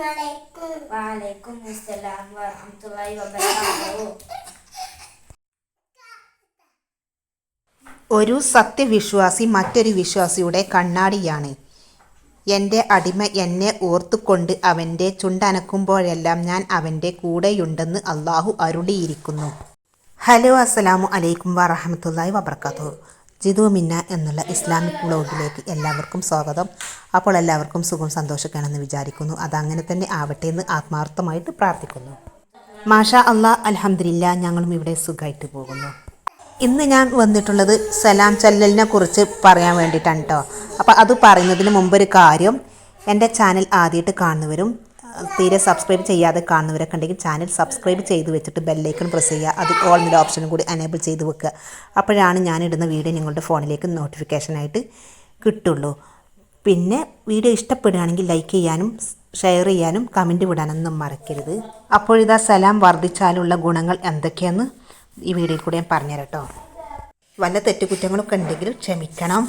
വലൈക്കും. അസ്സലാം വറഹ്മത്തുള്ളാഹി വബറകാതുഹു. ഒരു സത്യവിശ്വാസി മറ്റൊരു വിശ്വാസിയുടെ കണ്ണാടിയാണ്. എന്റെ അടിമ എന്നെ ഓർത്തുകൊണ്ട് അവന്റെ ചുണ്ടനക്കുമ്പോഴെല്ലാം ഞാൻ അവന്റെ കൂടെയുണ്ടെന്ന് അള്ളാഹു അരുളിയിരിക്കുന്നു. ഹലോ അസ്സലാമു അലൈക്കും വറഹമത്തല്ലാഹി വബർക്കാത്തു ജിതു മിന്ന എന്നുള്ള ഇസ്ലാമിക് ബ്ലോഗിലേക്ക് എല്ലാവർക്കും സ്വാഗതം. അപ്പോൾ എല്ലാവർക്കും സുഖം സന്തോഷിക്കണമെന്ന് വിചാരിക്കുന്നു. അതങ്ങനെ തന്നെ ആവട്ടെ എന്ന് ആത്മാർത്ഥമായിട്ട് പ്രാർത്ഥിക്കുന്നു. മാഷ അള്ളാ അലഹമില്ല ഞങ്ങളും ഇവിടെ സുഖമായിട്ട് പോകുന്നു. ഇന്ന് ഞാൻ വന്നിട്ടുള്ളത് സലാം ചല്ലലിനെ കുറിച്ച് പറയാൻ വേണ്ടിയിട്ടാണ് കേട്ടോ അപ്പോൾ അത് പറയുന്നതിന് മുമ്പ് ഒരു കാര്യം എന്റെ ചാനൽ ആദ്യമായിട്ട് കാണുന്നവരും തീരെ സബ്സ്ക്രൈബ് ചെയ്യാതെ കാണുന്നവരൊക്കെ ഉണ്ടെങ്കിൽ ചാനൽ സബ്സ്ക്രൈബ് ചെയ്ത് വെച്ചിട്ട് ബെല്ലൈക്കൺ പ്രസ് ചെയ്യുക. അത് ഓൾ എന്നുള്ള ഓപ്ഷനും കൂടി എനേബിൾ ചെയ്ത് വെക്കുക. അപ്പോഴാണ് ഞാനിടുന്ന വീഡിയോ നിങ്ങളുടെ ഫോണിലേക്ക് നോട്ടിഫിക്കേഷനായിട്ട് കിട്ടുള്ളൂ. പിന്നെ വീഡിയോ ഇഷ്ടപ്പെടുകയാണെങ്കിൽ ലൈക്ക് ചെയ്യാനും ഷെയർ ചെയ്യാനും കമന്റ് വിടാനൊന്നും മറക്കരുത്. അപ്പോഴിതാ സലാം വർദ്ധിച്ചാലുള്ള ഗുണങ്ങൾ എന്തൊക്കെയെന്ന് ഈ വീഡിയോയിൽ കൂടെ ഞാൻ പറഞ്ഞുതരാം വല്ല തെറ്റുകുറ്റങ്ങളൊക്കെ ഉണ്ടെങ്കിൽ ക്ഷമിക്കണം.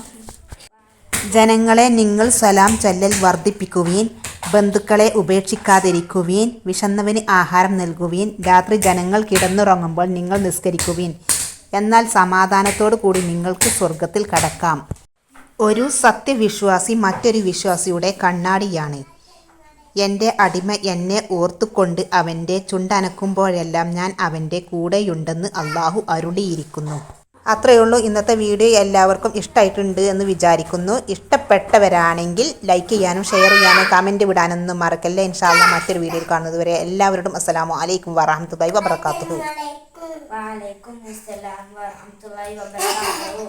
ജനങ്ങളെ നിങ്ങൾ സലാം ചൊല്ലൽ വർദ്ധിപ്പിക്കുവീൻ ബന്ധുക്കളെ ഉപേക്ഷിക്കാതിരിക്കുവീൻ വിശന്നവന് ആഹാരം നൽകുവീൻ രാത്രി ജനങ്ങൾ കിടന്നുറങ്ങുമ്പോൾ നിങ്ങൾ നിസ്കരിക്കുവീൻ. എന്നാൽ സമാധാനത്തോടു കൂടി നിങ്ങൾക്ക് സ്വർഗത്തിൽ കടക്കാം. ഒരു സത്യവിശ്വാസി മറ്റൊരു വിശ്വാസിയുടെ കണ്ണാടിയാണ്. എന്റെ അടിമ എന്നെ ഓർത്തുകൊണ്ട് അവന്റെ ചുണ്ടനക്കുമ്പോഴെല്ലാം ഞാൻ അവന്റെ കൂടെയുണ്ടെന്ന് അള്ളാഹു അരുളിയിരിക്കുന്നു. അത്രയേ ഉള്ളൂ. ഇന്നത്തെ വീഡിയോ എല്ലാവർക്കും ഇഷ്ടമായിട്ടുണ്ട് എന്ന് വിചാരിക്കുന്നു. ഇഷ്ടപ്പെട്ടവരാണെങ്കിൽ ലൈക്ക് ചെയ്യാനും ഷെയർ ചെയ്യാനും കമന്റ് വിടാനൊന്നും മറക്കല്ല. ഇൻഷാല്ല മറ്റൊരു വീഡിയോയിൽ കാണുന്നത് വരെ എല്ലാവരോടും അസ്സലാമു അലൈക്കും വറഹമത്തുള്ളാഹി വബർക്കാത്തു വലൈക്കും അസ്സലാം വറഹ്മത്തുള്ളാഹി വബറകാതുഹു.